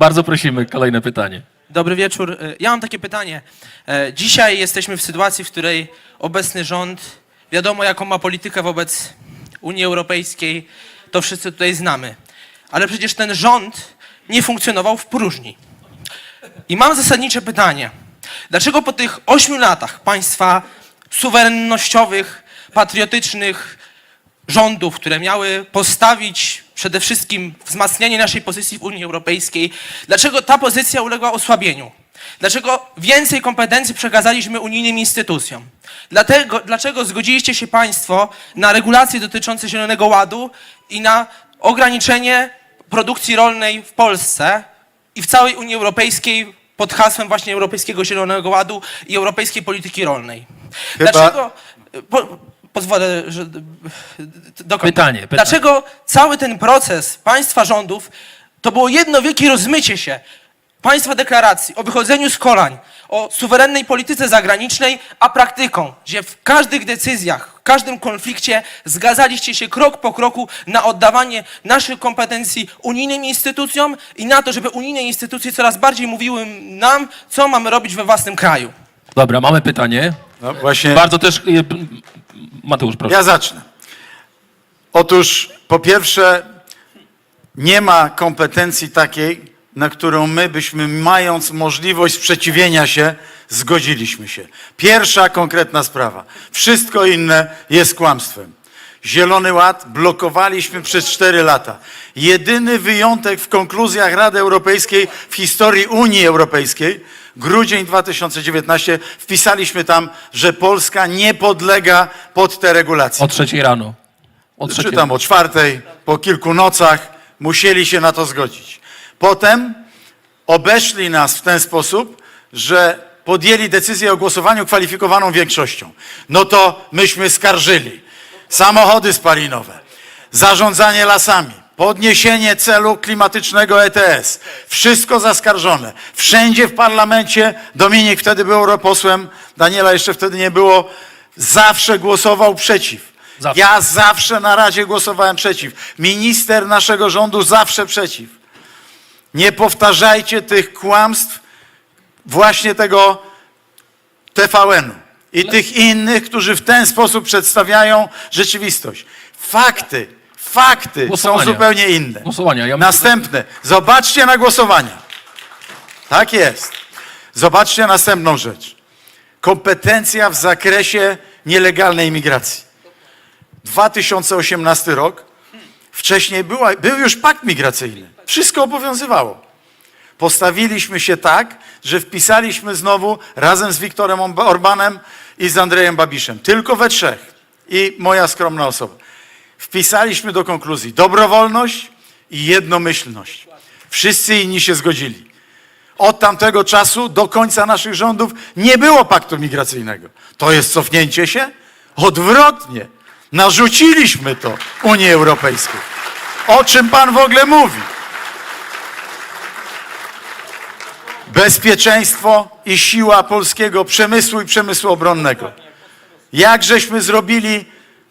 Bardzo prosimy, kolejne pytanie. Dobry wieczór. E, Ja mam takie pytanie. E, Dzisiaj jesteśmy w sytuacji, w której obecny rząd, wiadomo jaką ma politykę wobec Unii Europejskiej, to wszyscy tutaj znamy. Ale przecież ten rząd nie funkcjonował w próżni. I mam zasadnicze pytanie. Dlaczego po tych ośmiu latach państwa suwerennościowych, patriotycznych rządów, które miały postawić przede wszystkim wzmacnianie naszej pozycji w Unii Europejskiej, dlaczego ta pozycja uległa osłabieniu? Dlaczego więcej kompetencji przekazaliśmy unijnym instytucjom? Dlatego, dlaczego zgodziliście się Państwo na regulacje dotyczące Zielonego Ładu i na ograniczenie produkcji rolnej w Polsce i w całej Unii Europejskiej pod hasłem właśnie Europejskiego Zielonego Ładu i Europejskiej Polityki Rolnej? Chyba- Dlaczego... Po, pozwolę, że... Dokończę. Pytanie, pytanie. Dlaczego cały ten proces państwa rządów to było jedno wielkie rozmycie się państwa deklaracji o wychodzeniu z kolań, o suwerennej polityce zagranicznej, a praktyką, gdzie w każdych decyzjach, w każdym konflikcie zgadzaliście się krok po kroku na oddawanie naszych kompetencji unijnym instytucjom i na to, żeby unijne instytucje coraz bardziej mówiły nam, co mamy robić we własnym kraju. Dobra, mamy pytanie. No właśnie, Bardzo też... Mateusz, proszę. ja zacznę. Otóż po pierwsze, nie ma kompetencji takiej, na którą my byśmy, mając możliwość sprzeciwienia się, zgodziliśmy się. Pierwsza konkretna sprawa. Wszystko inne jest kłamstwem. Zielony Ład blokowaliśmy przez cztery lata. Jedyny wyjątek w konkluzjach Rady Europejskiej w historii Unii Europejskiej, grudzień 2019, wpisaliśmy tam, że Polska nie podlega pod te regulacje. O trzeciej rano. O trzeciej Czytam o czwartej, po kilku nocach musieli się na to zgodzić. Potem obeszli nas w ten sposób, że podjęli decyzję o głosowaniu kwalifikowaną większością. No to myśmy skarżyli. Samochody spalinowe, zarządzanie lasami, podniesienie celu klimatycznego ETS. Wszystko zaskarżone. Wszędzie w parlamencie, Dominik wtedy był europosłem, Daniela jeszcze wtedy nie było, zawsze głosował przeciw. Zawsze. Ja zawsze na Radzie głosowałem przeciw. Minister naszego rządu zawsze przeciw. Nie powtarzajcie tych kłamstw właśnie tego TVN-u i tych innych, którzy w ten sposób przedstawiają rzeczywistość. Fakty, fakty są Głosowania. zupełnie inne. Głosowania. Ja Następne. Zobaczcie na głosowania. Tak jest. Zobaczcie następną rzecz. Kompetencja w zakresie nielegalnej imigracji. 2018 rok. Wcześniej była, był już pakt migracyjny. Wszystko obowiązywało. Postawiliśmy się tak, że wpisaliśmy znowu razem z Wiktorem Orba- Orbanem i z Andrejem Babiszem. Tylko we trzech. I moja skromna osoba. Wpisaliśmy do konkluzji dobrowolność i jednomyślność. Wszyscy inni się zgodzili. Od tamtego czasu do końca naszych rządów nie było paktu migracyjnego. To jest cofnięcie się? Odwrotnie. Narzuciliśmy to Unii Europejskiej. O czym pan w ogóle mówi? Bezpieczeństwo i siła polskiego przemysłu i przemysłu obronnego. Jak żeśmy zrobili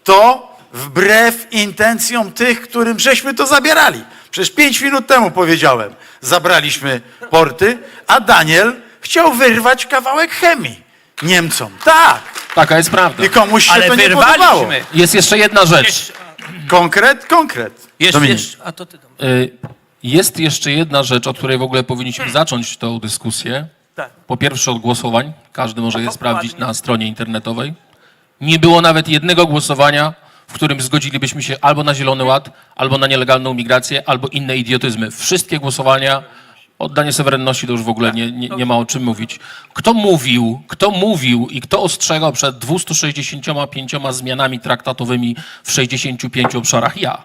to wbrew intencjom tych, którym żeśmy to zabierali. Przecież pięć minut temu powiedziałem, zabraliśmy porty, a Daniel chciał wyrwać kawałek chemii Niemcom. Tak. Taka jest prawda. I komuś się Ale to nie podobało. wyrwaliśmy. Jest jeszcze jedna rzecz. Konkret, konkret. Dominik. jeszcze, a to ty. Y, Jest jeszcze jedna rzecz, od której w ogóle powinniśmy zacząć tą dyskusję. Tak. Po pierwsze od głosowań. Każdy może je sprawdzić na stronie internetowej. Nie było nawet jednego głosowania, w którym zgodzilibyśmy się albo na Zielony Ład, albo na nielegalną migrację, albo inne idiotyzmy. Wszystkie głosowania, oddanie suwerenności to już w ogóle nie, nie, nie ma o czym mówić. Kto mówił, kto mówił i kto ostrzegał przed 265 zmianami traktatowymi w 65 obszarach? Ja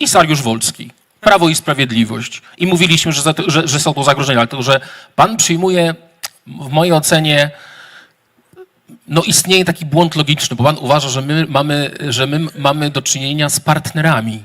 i Sariusz Wolski. Prawo i Sprawiedliwość. I mówiliśmy, że, za to, że, że są to zagrożenia, ale tylko, że pan przyjmuje, w mojej ocenie, no istnieje taki błąd logiczny, bo pan uważa, że my mamy, że my mamy do czynienia z partnerami.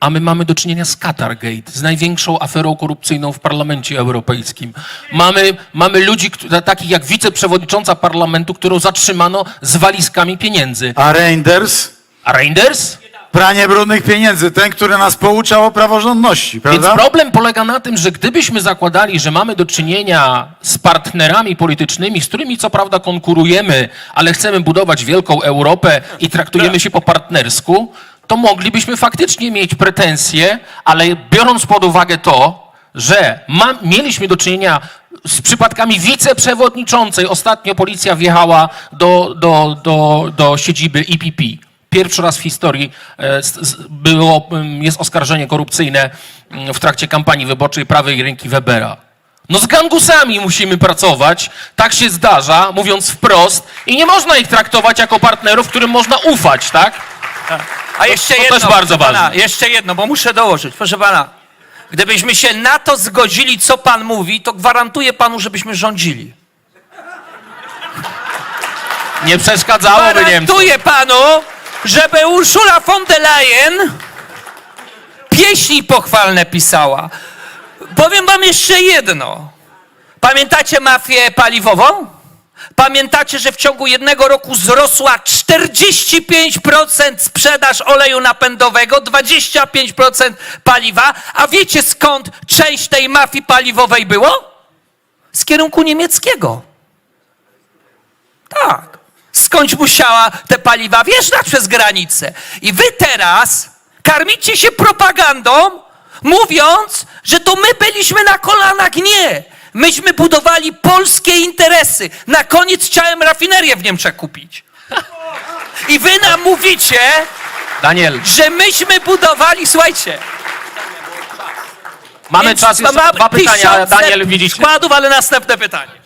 A my mamy do czynienia z Qatargate, z największą aferą korupcyjną w Parlamencie Europejskim. Mamy, mamy ludzi, którzy- takich jak wiceprzewodnicząca parlamentu, którą zatrzymano z walizkami pieniędzy. A Reinders? A Reinders? Pranie brudnych pieniędzy, ten, który nas pouczał o praworządności, Więc prawda? problem polega na tym, że gdybyśmy zakładali, że mamy do czynienia z partnerami politycznymi, z którymi co prawda konkurujemy, ale chcemy budować wielką Europę i traktujemy się po partnersku, to moglibyśmy faktycznie mieć pretensje, ale biorąc pod uwagę to, że ma, mieliśmy do czynienia z przypadkami wiceprzewodniczącej. Ostatnio policja wjechała do, do, do, do siedziby IPP. Pierwszy raz w historii e, było, jest oskarżenie korupcyjne w trakcie kampanii wyborczej prawej ręki Webera. No z gangusami musimy pracować, tak się zdarza, mówiąc wprost, i nie można ich traktować jako partnerów, którym można ufać, tak? A jeszcze to jedno, też bardzo pana, ważne. jeszcze jedno, bo muszę dołożyć. Proszę pana, gdybyśmy się na to zgodzili, co pan mówi, to gwarantuję panu, żebyśmy rządzili. Nie przeszkadzałoby Niemcom. Gwarantuję panu, żeby Ursula von der Leyen pieśni pochwalne pisała. Powiem wam jeszcze jedno. Pamiętacie mafię paliwową? Pamiętacie, że w ciągu jednego roku wzrosła 45% sprzedaż oleju napędowego, 25% paliwa, a wiecie skąd część tej mafii paliwowej było? Z kierunku niemieckiego. Tak. Skądś musiała te paliwa wjeżdżać przez granicę. I wy teraz karmicie się propagandą, mówiąc, że to my byliśmy na kolanach. Nie. Myśmy budowali polskie interesy. Na koniec chciałem rafinerię w Niemczech kupić. I wy nam mówicie, Daniel, że myśmy budowali, słuchajcie. mamy więc czas, jest mam dwa pytania, tysiące Daniel, widzicie? Składów, ale następne pytanie.